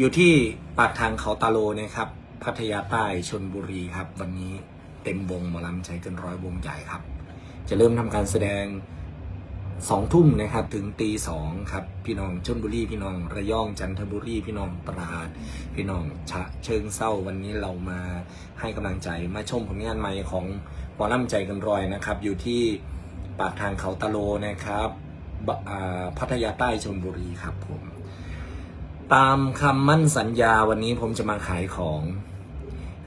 อยู่ที่ปากทางเขาตาโลนะครับ พัทยาใต้ชนบุรีครับ วันนี้เต็มวงหมอลำใจเกินร้อยวงใหญ่ครับ จะเริ่มทำการแสดงสองทุ่มนะครับถึงตีสองครับ พี่น้องชนบุรีพี่น้องระยองจันทบุรีพี่น้องตราดพี่น้องฉะเชิงเศร้าวันนี้เรามาให้กำลังใจมาชมผลงานใหม่ของหมอลำใจกันรอยนะครับ อยู่ที่ปากทางเขาตะโลนะครับพัทยาใต้ชนบุรีครับผม ตามคำมั่นสัญญาวันนี้ผมจะมาขายของ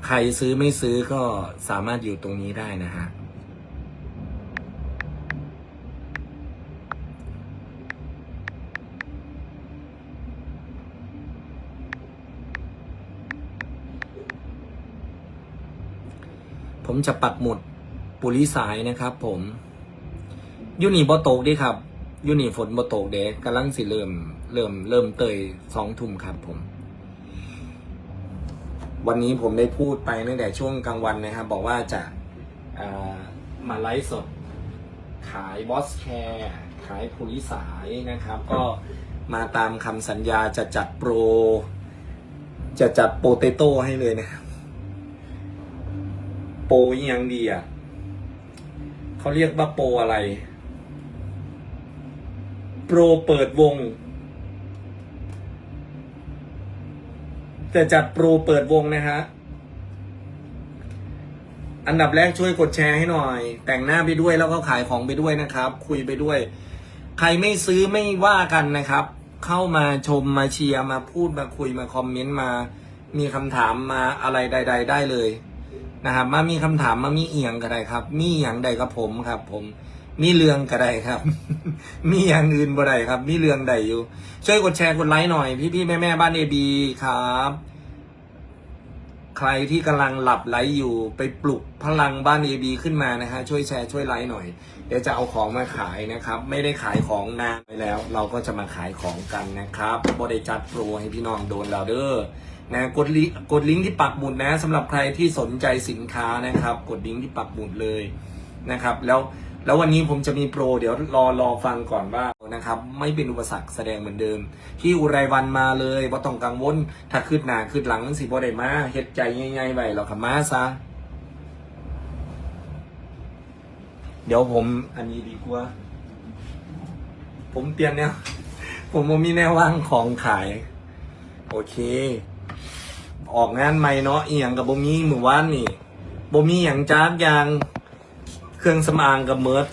ใครซื้อไม่ซื้อก็สามารถอยู่ตรงนี้ได้นะฮะผมจะปักหมุดปุริสายนะครับผมยูนี่บ่ตกดิครับยูนี่ฝนบ่ตกเด็กำลังสิเริ่ม เริ่มเริ่มเตยสองทุ่มครับผม วันนี้ผมได้พูดไปตั้งแต่ช่วงกลางวันนะครับ บอกว่าจะอ่ามาไลฟ์สด ขายบอสแคร์ขายปุริสายนะครับ ก็มาตามคำสัญญาจะจัดโปร จะจัดโปเตโต้ให้เลยนะครับโปรยังดีอะเขาเรียกว่าโปรอะไร โปรเปิดวง จะจัดโปรเปิดวงนะฮะ อันดับแรกช่วยกดแชร์ให้หน่อย แต่งหน้าไปด้วยแล้วก็ขายของไปด้วยนะครับ คุยไปด้วย ใครไม่ซื้อไม่ว่ากันนะครับ เข้ามาชมมาเชียร์มาพูดมาคุยมาคอมเมนต์มา มีคำถามมาอะไรใด ๆ ได้เลยนะครับ มามีคำถามมามีเอียงก็ได้ครับ มีอย่างใดกับผมครับ ผม มีเรื่องก็ได้ครับ มีอย่างอื่นบ่ได้ครับ มีเรื่องใดอยู่ ช่วยกดแชร์กดไลค์หน่อย พี่ๆแม่ๆบ้านเอบีครับ ใครที่กำลังหลับไหลอยู่ไปปลุกพลังบ้านเอบีขึ้นมานะฮะช่วยแชร์ช่วยไลค์หน่อย เดี๋ยวจะเอาของมาขายนะครับ ไม่ได้ขายของนานไปแล้ว เราก็จะมาขายของกันนะครับบริจัดโปรให้พี่น้องโดนเราเด้อนะกดลิงก์กดลิงก์ที่ปักหมุดนะสำหรับใครที่สนใจสินค้านะครับ กดลิงก์ที่ปักหมุดเลยนะครับ แล้ว แล้ววันนี้ผมจะมีโปร เดี๋ยวรอรอฟังก่อนว่านะครับ ไม่เป็นอุปสรรคแสดงเหมือนเดิมที่อุไรวันมาเลยว่าต้องกังวล ถ้าขึ้นหนาขึ้นหลังสิบ่ได้มาเฮ็ดใจง่ายๆไว้เราขับมาซะเดี๋ยวผมอันนี้ดีกว่า ผมเปลี่ยนแนวผมมีแนวว่างของขาย โอเค ออกงานใหม่เนาะอีหยังกับบ่มีมือวานนี่บ่มีหยังจ้าบอย่าง เครื่องสำอางกับเมิร์ด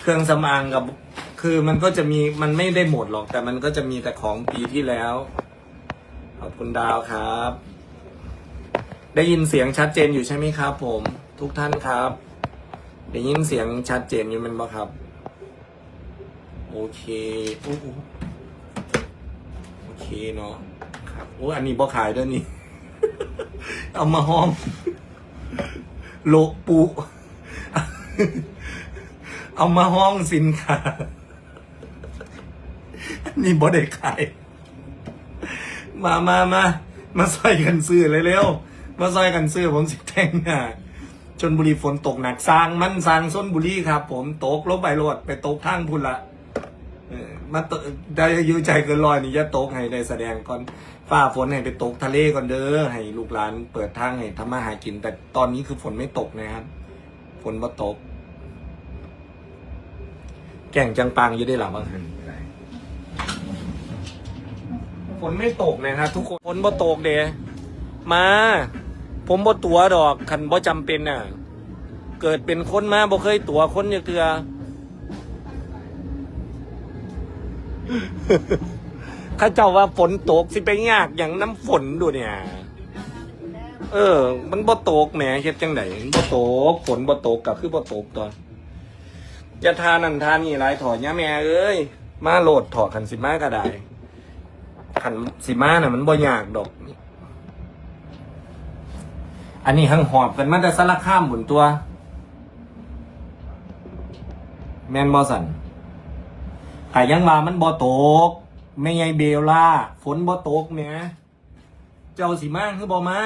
เครื่องสำอางกับ คือมันก็จะมีมันไม่ได้หมดหรอก แต่มันก็จะมีแต่ของปีที่แล้ว ขอบคุณดาวครับ ได้ยินเสียงชัดเจนอยู่ใช่ไหมครับ ผม ทุกท่านครับ ได้ยินเสียงชัดเจนอยู่มันบ่ครับ โอเคอู้หูโอเคเนาะครับโอ้อันนี้บ่ขายด้วยนี่ เอามาห้อง โลปุ เอามาห้องสินค้านี่บ่ได้ขายมามามามาซอยกันซื้อเลยเร็วๆมาซอยกันซื้อผมสิแต่งหน้าชนบุรีฝนตกหนักสร้างมันสร้างส้นบุรีครับ ผมตกลบไปโลดไปตกทางพุ่นละ มาได้อายุใจเกินร้อยนี่จะตกให้ได้แสดงก่อนฝ้าฝนให้ไปตกทะเลก่อนเด้อให้ลูกหลานเปิดทางให้ทำมาหากิน แต่ตอนนี้คือฝนไม่ตกนะครับ ฝนบ่ตก แก่งจังปังอยืดได้หรอบางหันฝนไม่ตกนะครับทุกคนฝนบ่ตกเด้มา ผมบ่ตัวดอกคันบ่จำเป็นน่ะ เกิดเป็นคนมาบ่เคยตัวคนอย่างเถือ ข้าเจ้าว่าฝนตกสิไปยากอย่างน้ำฝนดูเนี่ย เออ มันบ่ตกแหมเฮ็ดจังไดบ่ตกฝนบ่ตกก็คือบ่ตกตัวจะทานั่นทานี่หลายถอดยะแม่เอ้ยมาโหลดถอดขันสิมาก็ได้ขันสิมาน่ะ มันบ่ยากดอก อันนี้หังหอบกันมาแต่สารข้ามบุนตัว แมนบ่สัน แต่ยังมามันบ่ตกไม่ไงเบลล่าฝนบ่ตกเนี่ยเจ้าสีมาคือบ่มา